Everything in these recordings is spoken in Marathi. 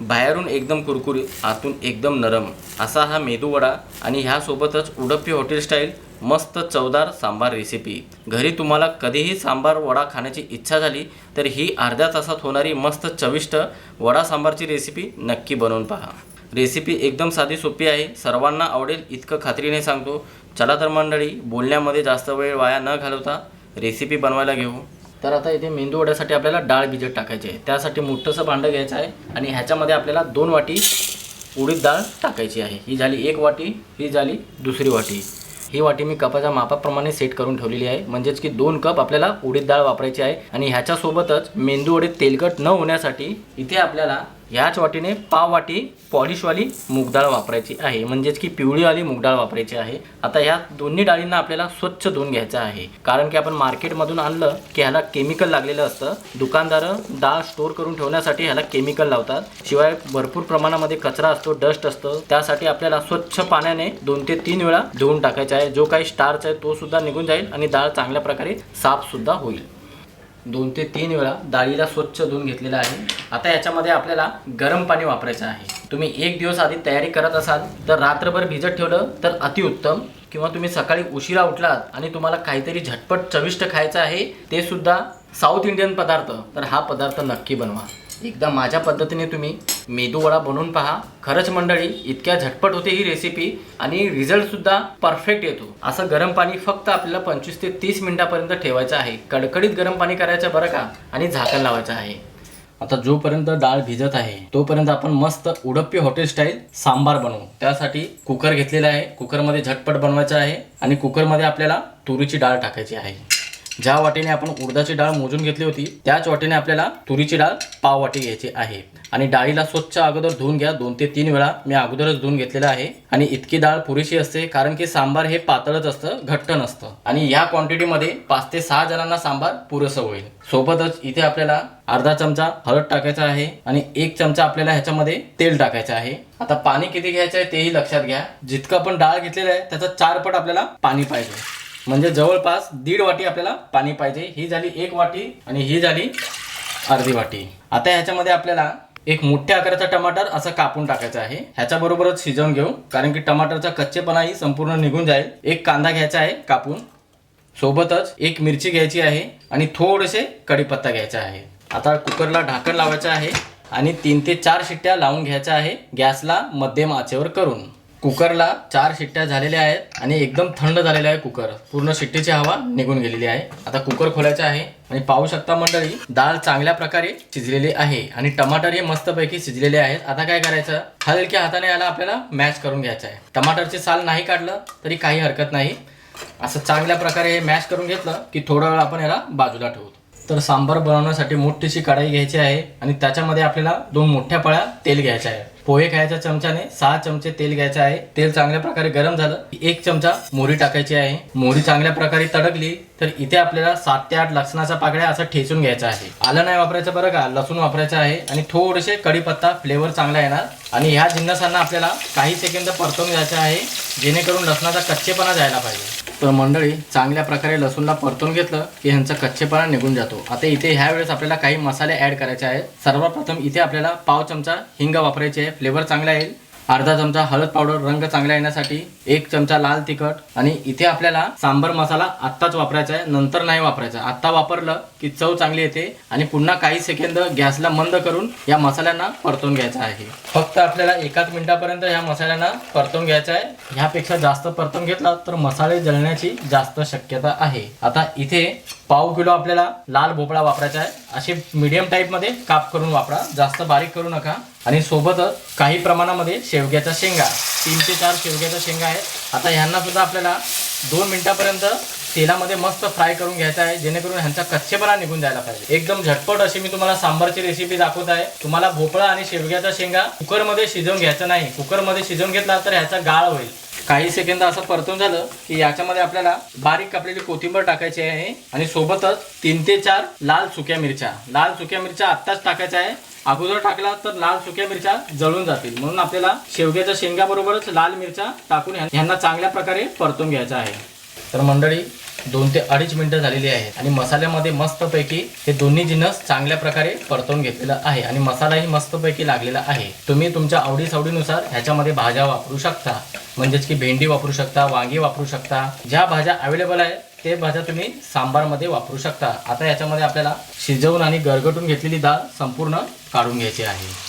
बाहेरून एकदम कुरकुरी आतून एकदम नरम. असा हा मेदूवडा आणि ह्यासोबतच उडप्पी हॉटेल स्टाईल मस्त चवदार सांबार रेसिपी घरी तुम्हाला कधीही सांबार वडा खाण्याची इच्छा झाली तर ही अर्ध्या तासात होणारी मस्त चविष्ट वडा सांबारची रेसिपी नक्की बनवून पहा. रेसिपी एकदम साधी सोपी आहे सर्वांना आवडेल इतकं खात्रीने सांगतो. चला तर मंडळी बोलण्यामध्ये जास्त वेळ वाया न घालवता रेसिपी बनवायला घेऊ. तर आता इथे मेंदू वड्यासाठी आपल्याला डाळ भिजत टाकायची आहे. त्यासाठी मोठंसं भांडं घ्यायचं आहे आणि ह्याच्यामध्ये आपल्याला दोन वाटी उडीद डाळ टाकायची आहे. ही झाली एक वाटी ही झाली दुसरी वाटी. ही वाटी मी कपाच्या मापाप्रमाणे सेट करून ठेवलेली आहे. म्हणजेच की दोन कप आपल्याला उडीद डाळ वापरायची आहे आणि ह्याच्यासोबतच मेंदू वडे तेलकट न होण्यासाठी इथे आपल्याला ह्याच वाटीने पाव वाटी पॉलिशवाली मूगडाळ वापरायची आहे. म्हणजेच की पिवळीवाली मूगडाळ वापरायची आहे. आता ह्या दोन्ही डाळींना आपल्याला स्वच्छ धुवून घ्यायचं आहे. कारण की आपण मार्केटमधून आणलं की ह्याला केमिकल लागलेलं असतं. दुकानदार डाळ स्टोअर करून ठेवण्यासाठी ह्याला केमिकल लावतात. शिवाय भरपूर प्रमाणामध्ये कचरा असतो डस्ट असतं. त्यासाठी आपल्याला स्वच्छ पाण्याने दोन ते तीन वेळा धुवून टाकायचा आहे. जो काही स्टार्च आहे तो सुद्धा निघून जाईल आणि डाळ चांगल्या प्रकारे साफ सुद्धा होईल. दोन ते तीन वेळा डाळीला स्वच्छ धुवून घेतलेलं आहे. आता याच्यामध्ये आपल्याला गरम पाणी वापरायचं आहे. तुम्ही एक दिवस आधी तयारी करत असाल तर रात्रभर भिजत ठेवलं तर अतिउत्तम. किंवा तुम्ही सकाळी उशिरा उठलात आणि तुम्हाला काहीतरी झटपट चविष्ट खायचं आहे ते सुद्धा साऊथ इंडियन पदार्थ तर हा पदार्थ नक्की बनवा. एकदा माझ्या पद्धतीने तुम्ही मेदू वडा बनवून पहा. खरंच मंडळी इतक्या झटपट होते ही रेसिपी आणि रिझल्टसुद्धा परफेक्ट येतो. असं गरम पाणी फक्त आपल्याला पंचवीस ते तीस मिनिटापर्यंत ठेवायचं आहे. कडकडीत गरम पाणी करायचं बरं का? आणि झाकण लावायचं आहे. आता जोपर्यंत डाळ भिजत आहे तोपर्यंत आपण मस्त उडप्पी हॉटेल स्टाईल सांबार बनवू. त्यासाठी कुकर घेतलेला आहे. कुकरमध्ये झटपट बनवायचं आहे आणि कुकरमध्ये आपल्याला तुरीची डाळ टाकायची आहे. ज्या वाटेने आपण उडदाची डाळ मोजून घेतली होती त्याच वाटेने आपल्याला तुरीची डाळ पाव वाटी घ्यायची आहे. आणि डाळीला स्वच्छ अगोदर धुवून घ्या. दोन ते तीन वेळा मी अगोदरच धुवून घेतलेलं आहे. आणि इतकी डाळ पुरेशी असते कारण की सांबार हे पातळच असतं घट्ट नसतं. आणि या क्वांटिटीमध्ये पाच ते सहा जणांना सांबार पुरेसं होईल. सोबतच इथे आपल्याला अर्धा चमचा हळद टाकायचा आहे आणि एक चमचा आपल्याला ह्याच्यामध्ये तेल टाकायचं आहे. आता पाणी किती घ्यायचं आहे तेही लक्षात घ्या. जितकं आपण डाळ घेतलेलं आहे त्याचा चार पट आपल्याला पाणी पाहिजे. म्हणजे जवळपास दीड वाटी आपल्याला पाणी पाहिजे. ही झाली एक वाटी आणि ही झाली अर्धी वाटी. आता ह्याच्यामध्ये आपल्याला एक मोठ्या आकाराचा टमाटर असं कापून टाकायचं आहे. ह्याच्या बरोबरच शिजवून घेऊ. कारण की टमाटरचा कच्चेपणाही संपूर्ण निघून जाईल. एक कांदा घ्यायचा आहे कापून. सोबतच एक मिरची घ्यायची आहे आणि थोडेसे कढीपत्ता घ्यायचा आहे. आता कुकरला ढाकण लावायचं आहे आणि तीन ते चार शिट्ट्या लावून घ्यायच्या आहे. गॅसला मध्यम आचेवर करून. कुकरला चार शिट्ट्या झालेल्या आहेत आणि एकदम थंड झालेला आहे कुकर. पूर्ण शिट्टीची हवा निघून गेलेली आहे. आता कुकर खोलायचं आहे. आणि पाहू शकता मंडळी डाळ चांगल्या प्रकारे शिजलेली आहे आणि टमाटर हे मस्तपैकी शिजलेले आहेत. आता काय करायचं? हलक्या हाताने याला आपल्याला मॅश करून घ्यायचं आहे. टमाटरचे साल नाही काढलं तरी काही हरकत नाही. असं चांगल्या प्रकारे हे मॅश करून घेतलं की थोडा वेळ आपण याला बाजूला ठेवू. तर सांबार बनवण्यासाठी मोठीशी कढाई घ्यायची आहे आणि त्याच्यामध्ये आपल्याला दोन मोठ्या पळ्या तेल घ्यायचं आहे. पोहे खायच्या चमच्याने सहा चमचे तेल घ्यायचे आहे. तेल चांगल्या प्रकारे गरम झालं. एक चमचा मोहरी टाकायची आहे. मोहरी चांगल्या प्रकारे तडकली तर इथे आपल्याला सात ते आठ लसणाच्या पाकळ्या असं ठेचून घ्यायचं आहे. आलं नाही वापरायचं बरं का? लसूण वापरायचं आहे. आणि थोडेसे कढीपत्ता फ्लेवर चांगला येणार. आणि ह्या जिन्नसांना आपल्याला काही सेकंद परतून घ्यायचं आहे जेणेकरून लसणाचा कच्चेपणा जायला पाहिजे. तर मंडळी चांगल्या प्रकारे लसूणला परतून घेतलं की ह्यांचा कच्चेपणा निघून जातो. आता इथे ह्या वेळेस आपल्याला काही मसाले ॲड करायचे आहेत. सर्वप्रथम इथे आपल्याला पाव चमचा हिंग वापरायचे आहे. फ्लेवर चांगला येईल. अर्धा चमचा हळद पावडर रंग चांगला येण्यासाठी एक चमचा लाल तिखट आणि इथे आपल्याला सांबर मसाला आत्ताच वापरायचा आहे नंतर नाही वापरायचा. आत्ता वापरलं की चव चांगली येते आणि पुन्हा काही सेकंद गॅसला मंद करून या मसाल्यांना परतून घ्यायचा आहे. फक्त आपल्याला एकाच मिनिटापर्यंत ह्या मसाल्यांना परतून घ्यायचा आहे. ह्यापेक्षा जास्त परतून घेतला तर मसाले जळण्याची जास्त शक्यता आहे. आता इथे पाव किलो आपल्याला लाल भोपळा वापरायचा आहे. असे मीडियम टाईपमध्ये काप करून वापरा. जास्त बारीक करू नका. आणि सोबतच काही प्रमाणामध्ये शेवग्याच्या शेंगा. तीन ते चार शेवग्याच्या शेंगा आहेत. आता ह्यांना सुद्धा आपल्याला दोन मिनिटापर्यंत तेलामध्ये मस्त फ्राय करून घ्यायचा आहे. जेणेकरून ह्यांचा कच्चेपणा निघून जायला पाहिजे. एकदम झटपट अशी मी तुम्हाला सांबारची रेसिपी दाखवत आहे. तुम्हाला भोपळा आणि शेवग्याच्या शेंगा कुकरमध्ये शिजवून घ्यायचं नाही. कुकरमध्ये शिजवून घेतला तर ह्याचा गाळ होईल. काही सेकंद असं परतून झालं की याच्यामध्ये आपल्याला बारीक कापलेली कोथिंबर टाकायची आहे आणि सोबतच तीन ते चार लाल सुक्या मिरच्या. लाल सुक्या मिरच्या आत्ताच टाकायच्या आहे. अगोदर टाकला तर लाल सुक्या मिरच्या जळून जातील. म्हणून आपल्याला शेवग्याच्या शेंगाबरोबरच लाल मिरच्या टाकून ह्यांना चांगल्या प्रकारे परतून घ्यायचं आहे. तर मंडळी दोन ते अडीच मिनिटं झालेली आहेत आणि मसाल्यामध्ये मस्तपैकी हे दोन्ही जिनस चांगल्या प्रकारे परतवून घेतलेला आहे. आणि मसालाही मस्तपैकी लागलेला आहे. तुम्ही तुमच्या आवडीसावडीनुसार ह्याच्यामध्ये भाज्या वापरू शकता. म्हणजेच की भेंडी वापरू शकता वांगी वापरू शकता. ज्या भाज्या अवेलेबल आहेत ते भाज्या तुम्ही सांबारमध्ये वापरू शकता. आता याच्यामध्ये आपल्याला शिजवून आणि गरगटून घेतलेली डाळ संपूर्ण काढून घ्यायची आहे.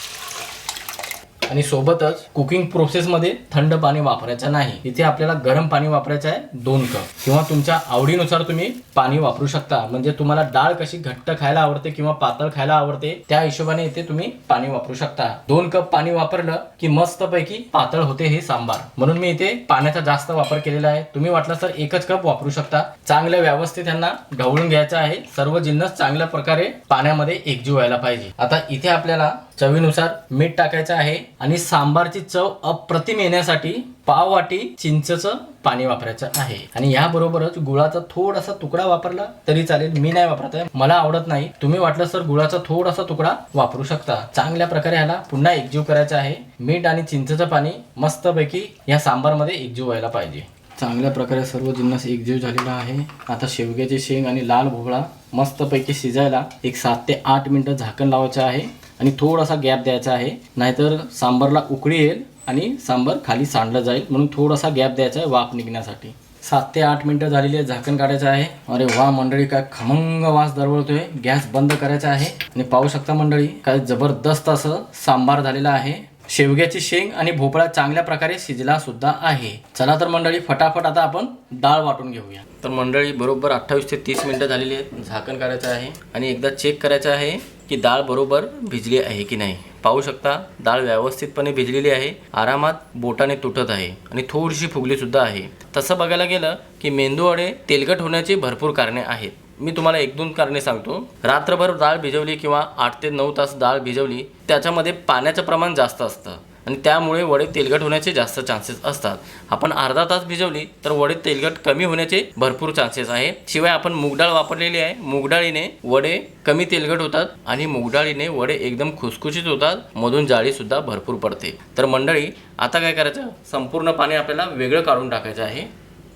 आणि सोबतच कुकिंग प्रोसेसमध्ये थंड पाणी वापरायचं नाही. इथे आपल्याला गरम पाणी वापरायचं आहे दोन कप. किंवा तुमच्या आवडीनुसार तुम्ही पाणी वापरू शकता. म्हणजे तुम्हाला डाळ कशी घट्ट खायला आवडते किंवा पातळ खायला आवडते त्या हिशोबाने इथे तुम्ही पाणी वापरू शकता. दोन कप पाणी वापरलं की मस्तपैकी पातळ होते हे सांबार. म्हणून मी इथे पाण्याचा जास्त वापर केलेला आहे. तुम्ही वाटलं तर एकच कप वापरू शकता. चांगलं व्यवस्थित त्यांना ढवळून घ्यायचं आहे. सर्व जिन्नस चांगल्या प्रकारे पाण्यामध्ये एकजीव व्हायला पाहिजे. आता इथे आपल्याला चवीनुसार मीठ टाकायचं आहे आणि सांबारची चव अप्रतिम येण्यासाठी पाव वाटी चिंचचं पाणी वापरायचं आहे. आणि याबरोबरच गुळाचा थोडासा तुकडा वापरला तरी चालेल. मी नाही वापरत आहे. मला आवडत नाही. तुम्ही वाटलं तर गुळाचा थोडासा तुकडा वापरू शकता. चांगल्या प्रकारे ह्याला पुन्हा एकजीव करायचं आहे. मीठ आणि चिंचचं पाणी मस्तपैकी या सांबारमध्ये एकजीव व्हायला पाहिजे. चांगल्या प्रकारे सर्व जिन्नस एकजीव झालेला आहे. आता शेवग्याची शेंग आणि लाल भोगळा मस्तपैकी शिजायला एक सात ते आठ मिनटं झाकण लावायचं आहे. आणि थोडासा गॅप द्यायचा आहे. नाहीतर सांबारला उकळी येईल आणि सांबार खाली सांडलं जाईल. म्हणून थोडासा गॅप द्यायचा आहे वाफ निघण्यासाठी. सात ते आठ मिनटं झालेली आहे झाकण काढायचं आहे. अरे वा मंडळी काय खमंग वास दरवळतोय. गॅस बंद करायचा आहे. आणि पाहू शकता मंडळी काय जबरदस्त असं सांबार झालेला आहे. शेवग्याची शेंग आणि भोपळा चांगल्या प्रकारे शिजला सुद्धा आहे. चला तर मंडळी फटाफट आता आपण डाळ वाटून घेऊया. तर मंडळी बरोबर अठ्ठावीस ते तीस मिनिटं झालेली आहेत. झाकण करायचं आहे आणि एकदा चेक करायचं आहे की डाळ बरोबर भिजली आहे की नाही. पाहू शकता डाळ व्यवस्थितपणे भिजलेली आहे. आरामात बोटाने तुटत आहे आणि थोडीशी फुगली सुद्धा आहे. तसं बघायला गेलं की मेंदूवडे तेलकट होण्याची भरपूर कारणे आहेत. मी तुम्हाला एक दोन कारणे सांगतो. रात्रभर डाळ भिजवली किंवा आठ ते नऊ तास डाळ भिजवली त्याच्यामध्ये पाण्याचं प्रमाण जास्त असतं. आणि त्यामुळे वडे तेलकट होण्याचे जास्त चान्सेस असतात. आपण अर्धा तास भिजवली तर वडे तेलकट कमी होण्याचे भरपूर चान्सेस आहे. शिवाय आपण मूगडाळ वापरलेली आहे. मूगडाळीने वडे कमी तेलकट होतात आणि मूगडाळीने वडे एकदम खुसखुशीत होतात. मधून जाळी सुद्धा भरपूर पडते. तर मंडळी आता काय करायचं? संपूर्ण पाणी आपल्याला वेगळं काढून टाकायचं आहे.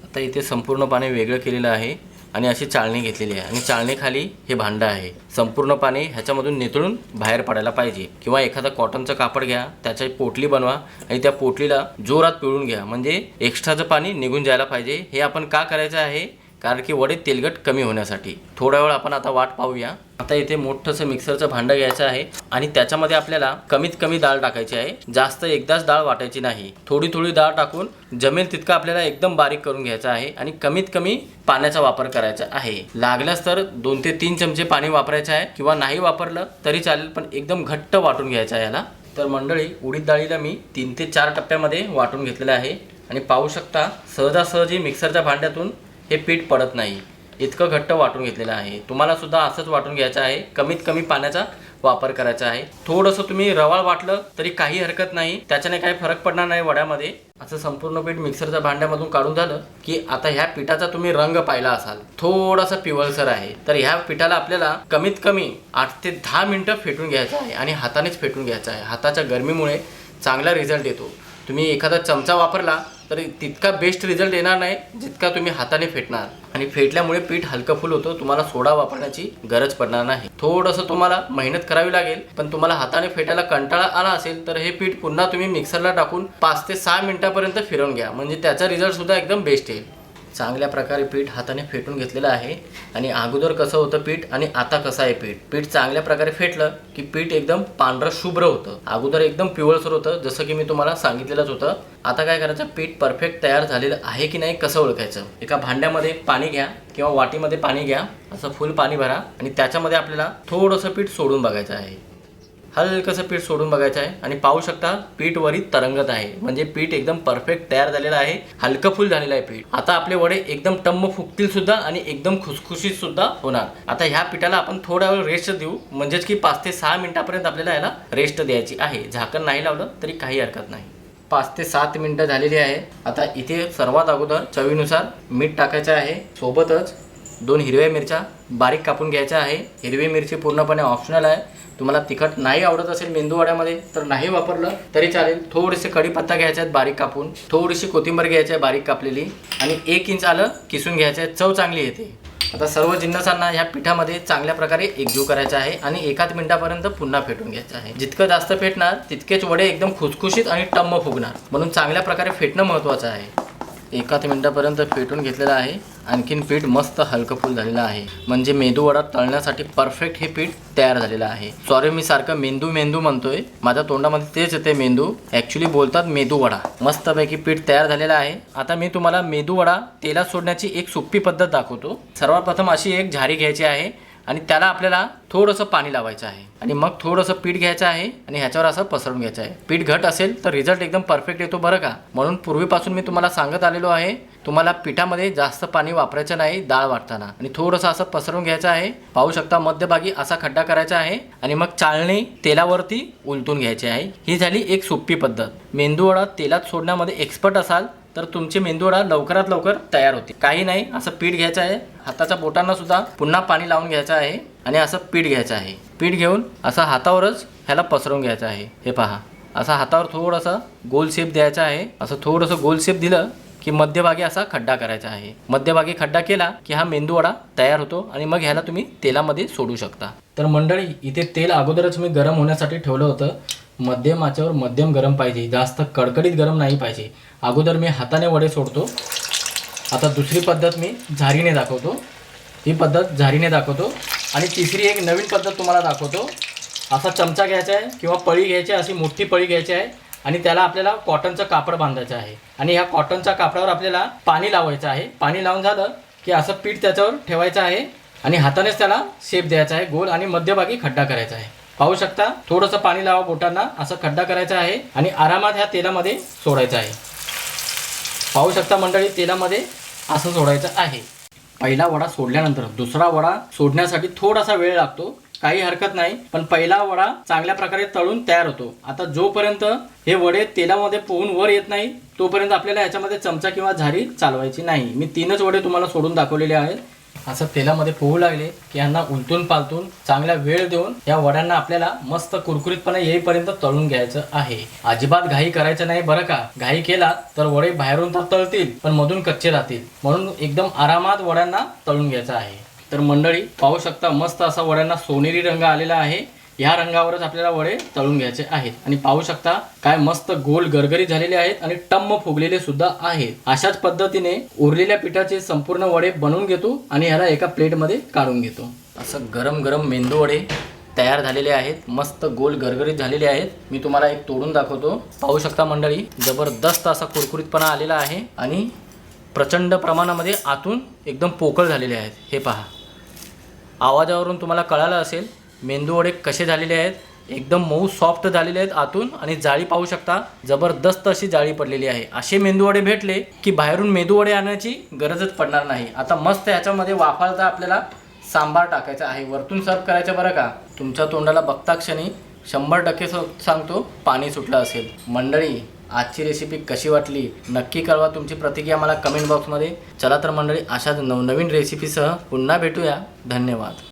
आता इथे संपूर्ण पाणी वेगळं केलेलं आहे. आणि अशी चाळणी घेतलेली आहे. आणि चाळणीखाली हे भांडं आहे. संपूर्ण पाणी ह्याच्यामधून नितळून बाहेर पडायला पाहिजे. किंवा एखादा कॉटनचं कापड घ्या त्याची पोटली बनवा आणि त्या पोटलीला जोरात पिळून घ्या. म्हणजे एक्स्ट्राचं पाणी निघून जायला पाहिजे. हे आपण का करायचं आहे? कारण की वडे तेलकट कमी होण्यासाठी. थोडा वेळ आपण आता वाट पाहूया. आता इथे मोठंसं मिक्सरचं भांडं घ्यायचं आहे आणि त्याच्यामध्ये आपल्याला कमीत कमी डाळ टाकायची आहे. जास्त एकदाच डाळ वाटायची नाही. थोडी थोडी डाळ टाकून जमेल तितकं आपल्याला एकदम बारीक करून घ्यायचा आहे आणि कमीत कमी पाण्याचा वापर करायचा आहे. लागल्यास तर दोन ते तीन चमचे पाणी वापरायचं आहे किंवा नाही वापरलं तरी चालेल पण एकदम घट्ट वाटून घ्यायचं आहे याला. तर मंडळी उडीद डाळीला मी तीन ते चार टप्प्यामध्ये वाटून घेतलेलं आहे. आणि पाहू शकता सहजासहजी मिक्सरच्या भांड्यातून हे पीठ पडत नाही. इतकं घट्ट वाटून घेतलेलं आहे. तुम्हाला सुद्धा असंच वाटून घ्यायचं आहे. कमीत कमी पाण्याचा वापर करायचा आहे. थोडंसं तुम्ही रवाळ वाटलं तरी काही हरकत नाही. त्याच्याने काही फरक पडणार नाही वड्यामध्ये. असं संपूर्ण पीठ मिक्सरच्या भांड्यामधून काढून झालं की आता ह्या पिठाचा तुम्ही रंग पाहिला असाल. थोडासा पिवळसर आहे. तर ह्या पिठाला आपल्याला कमीत कमी आठ ते दहा मिनिटं फेटून घ्यायचं आहे आणि हातानेच फेटून घ्यायचं आहे. हाताच्या गरमीमुळे चांगला रिझल्ट येतो. तुम्ही एखादा चमचा वापरला तर तितका बेस्ट रिझल्ट येणार नाही जितका तुम्ही हाताने फेटणार. आणि फेटल्यामुळे पीठ हलकं फुल होतं तुम्हाला सोडा वापरण्याची गरज पडणार नाही. थोडंसं तुम्हाला मेहनत करावी लागेल पण तुम्हाला हाताने फेटायला कंटाळा आला असेल तर हे पीठ पुन्हा तुम्ही मिक्सरला टाकून पाच ते सहा मिनिटापर्यंत फिरवून घ्या. म्हणजे त्याचा रिझल्ट सुद्धा एकदम बेस्ट येईल. चांगल्या प्रकारे पीठ हाताने फेटून घेतलेलं आहे. आणि अगोदर कसं होतं पीठ आणि आता कसं आहे पीठ? पीठ चांगल्या प्रकारे फेटलं की पीठ एकदम पांढरं शुभ्र होतं. अगोदर एकदम पिवळसर होतं जसं की मी तुम्हाला सांगितलेलंच होतं. आता काय करायचं? पीठ परफेक्ट तयार झालेलं आहे की नाही कसं ओळखायचं? एका भांड्यामध्ये पाणी घ्या किंवा वाटीमध्ये पाणी घ्या. असं फुल पाणी भरा आणि त्याच्यामध्ये आपल्याला थोडंसं पीठ सोडून बघायचं आहे. हलकंसं पीठ सोडून बघायचं आहे. आणि पाहू शकता पीठ वरी तरंगत आहे. म्हणजे पीठ एकदम परफेक्ट तयार झालेलं आहे. हलकं फुल झालेलं आहे पीठ. आता आपले वडे एकदम टम्म फुगतील सुद्धा आणि एकदम खुसखुशीत सुद्धा होणार. आता ह्या पिठाला आपण थोडा वेळ रेस्ट देऊ. म्हणजेच की पाच ते सहा मिनिटापर्यंत आपल्याला याला रेस्ट द्यायची आहे. झाकण नाही लावलं तरी काही हरकत नाही. पाच ते सात मिनिटं झालेली आहे. आता इथे सर्वात अगोदर चवीनुसार मीठ टाकायचं आहे. सोबतच दोन हिरव्या मिरच्या बारीक कापून घ्यायच्या आहे. हिरवी मिरची पूर्णपणे ऑप्शनल आहे. तुम्हाला तिखट नाही आवडत असेल मेंदू वड्यामध्ये तर नाही वापरलं तरी चालेल. थोडेसे कढीपत्ता घ्यायचा आहेत बारीक कापून. थोडीशी कोथिंबीर घ्यायची आहे बारीक कापलेली. आणि एक इंच आलं किसून घ्यायचं आहे. चव चांगली येते. आता सर्व जिन्नसांना ह्या पिठामध्ये चांगल्या प्रकारे एकजीव करायचा आहे आणि एकाच मिनिटापर्यंत पुन्हा फेटून घ्यायचं आहे. जितकं जास्त फेटणार तितकेच वडे एकदम खुसखुशीत आणि टम्म फुगणार. म्हणून चांगल्या प्रकारे फेटणं महत्त्वाचं आहे. एकाच मिनटापर्यंत फेटून घेतलेलं आहे. आणखीन पीठ मस्त हलकंफुल झालेलं आहे. म्हणजे मेंदू वडा तळण्यासाठी परफेक्ट हे पीठ तयार झालेलं आहे. सॉरी मी सारखं मेंदू मेंदू म्हणतोय. माझ्या तोंडामध्ये तेच येते मेंदू. ॲक्च्युली बोलतात मेदू वडा. मस्तपैकी पीठ तयार झालेलं आहे. आता मी तुम्हाला मेदू वडा तेलात सोडण्याची एक सोपी पद्धत दाखवतो. सर्वात प्रथम अशी एक झारी घ्यायची आहे. आणि त्याला आपल्याला थोडंसं पाणी लावायचं आहे. आणि मग थोडंसं पीठ घ्यायचं आहे आणि ह्याच्यावर असं पसरून घ्यायचं आहे. पीठ घट असेल तर रिझल्ट एकदम परफेक्ट येतो बरं का? म्हणून पूर्वीपासून मी तुम्हाला सांगत आलेलो आहे तुम्हाला पिठामध्ये जास्त पाणी वापरायचं नाही डाळ वाटताना. आणि थोडंसं असं पसरून घ्यायचं आहे. पाहू शकता मध्यभागी असा खड्डा करायचा आहे आणि मग चाळणी तेलावरती उलटून घ्यायची आहे. ही झाली एक सोपी पद्धत. मेंदूवडा तेलात सोडण्यामध्ये एक्सपर्ट असाल तर तुमचे मेंदूवडा लवकरात लवकर तयार होते. काही नाही असं पीठ घ्यायचं आहे. हाताच्या बोटांना सुद्धा पुन्हा पाणी लावून घ्यायचं आहे आणि असं पीठ घ्यायचं आहे. पीठ घेऊन असं हातावरच ह्याला पसरवून घ्यायचं आहे. हे पहा. असा हातावर थोडंसं गोल शेप द्यायचा आहे. असं थोडंसं गोल शेप दिलं की मध्यभागी असा खड्डा करायचा आहे. मध्यभागी खड्डा केला की हा मेंदूवडा तयार होतो आणि मग ह्याला तुम्ही तेलामध्ये सोडू शकता. तर मंडळी इथे तेल अगोदरच मी गरम होण्यासाठी ठेवलं होतं. मध्यम आच्यावर मध्यम गरम पाहिजे. जास्त कडकडीत गरम नाही पाहिजे. अगोदर मी हाताने वडे सोडतो. आता दुसरी पद्धत मी झारीने दाखवतो. ही पद्धत झारीने दाखवतो. आणि तिसरी एक नवीन पद्धत तुम्हाला दाखवतो. असा चमचा घ्यायचा आहे किंवा पळी घ्यायची आहे अशी मोठी पळी घ्यायची आहे. आणि त्याला आपल्याला कॉटनचं कापड बांधायचं आहे. आणि ह्या कॉटनच्या कापडावर आपल्याला पाणी लावायचं आहे. पाणी लावून झालं की असं पीठ त्याच्यावर ठेवायचं आहे. आणि हातानेच त्याला शेप द्यायचा आहे गोल आणि मध्यभागी खड्डा करायचा आहे. पाहू शकता थोडंसं पाणी लावा बोटांना असं खड्डा करायचा आहे. आणि आरामात ह्या तेलामध्ये सोडायचं आहे. पाहू शकता मंडळी तेलामध्ये असं सोडायचं आहे. पहिला वडा सोडल्यानंतर दुसरा वडा सोडण्यासाठी थोडासा वेळ लागतो काही हरकत नाही पण पहिला वडा चांगल्या प्रकारे तळून तयार होतो. आता जोपर्यंत हे वडे तेलामध्ये पोहून वर येत नाही तोपर्यंत आपल्याला याच्यामध्ये चमचा किंवा झारी चालवायची नाही. मी तीनच वडे तुम्हाला सोडून दाखवलेले आहेत. असं तेलामध्ये पोहू लागले की यांना उलटून पालतून चांगला वेळ देऊन या वड्यांना आपल्याला मस्त कुरकुरीतपणे येईपर्यंत तळून घ्यायचं आहे. अजिबात घाई करायचं नाही बरं का? घाई केला तर वडे बाहेरून तर तळतील पण मधून कच्चे राहतील. म्हणून एकदम आरामात वड्यांना तळून घ्यायचं आहे. तर मंडळी पाहू शकता मस्त असा वड्यांना सोनेरी रंग आलेला आहे. ह्या रंगावरच आपल्याला वडे तळून घ्यायचे आहेत. आणि पाहू शकता काय मस्त गोल गरगरीत झालेले आहेत आणि टम्म फुगलेले सुद्धा आहेत. अशाच पद्धतीने उरलेल्या पिठाचे संपूर्ण वडे बनवून घेतो आणि ह्याला एका प्लेटमध्ये काढून घेतो. असं गरम गरम मेंदू वडे तयार झालेले आहेत. मस्त गोल गरगरीत झालेले आहेत. मी तुम्हाला एक तोडून दाखवतो. पाहू शकता मंडळी जबरदस्त असा कुरकुरीतपणा आलेला आहे आणि प्रचंड प्रमाणामध्ये आतून एकदम पोकळ झालेले आहेत. हे पहा. आवाजावरून तुम्हाला कळालं असेल मेंदू वडे कसे झालेले आहेत? एकदम मऊ सॉफ्ट झालेले आहेत आतून आणि जाळी पाहू शकता जबरदस्त अशी जाळी पडलेली आहे. असे मेंदूवडे भेटले की बाहेरून मेंदूवडे आणण्याची गरजच पडणार नाही. आता मस्त ह्याच्यामध्ये वाफाळता आपल्याला सांबार टाकायचा आहे. वरतून सर्व करायचं बरं का? तुमच्या तोंडाला बघता क्षणी शंभर टक्के सांगतो पाणी सुटलं असेल. मंडळी आजची रेसिपी कशी वाटली? नक्की कळवा तुमची प्रतिक्रिया मला कमेंट बॉक्समध्ये चला तर मंडळी अशाच नवनवीन रेसिपीसह पुन्हा भेटूया. धन्यवाद.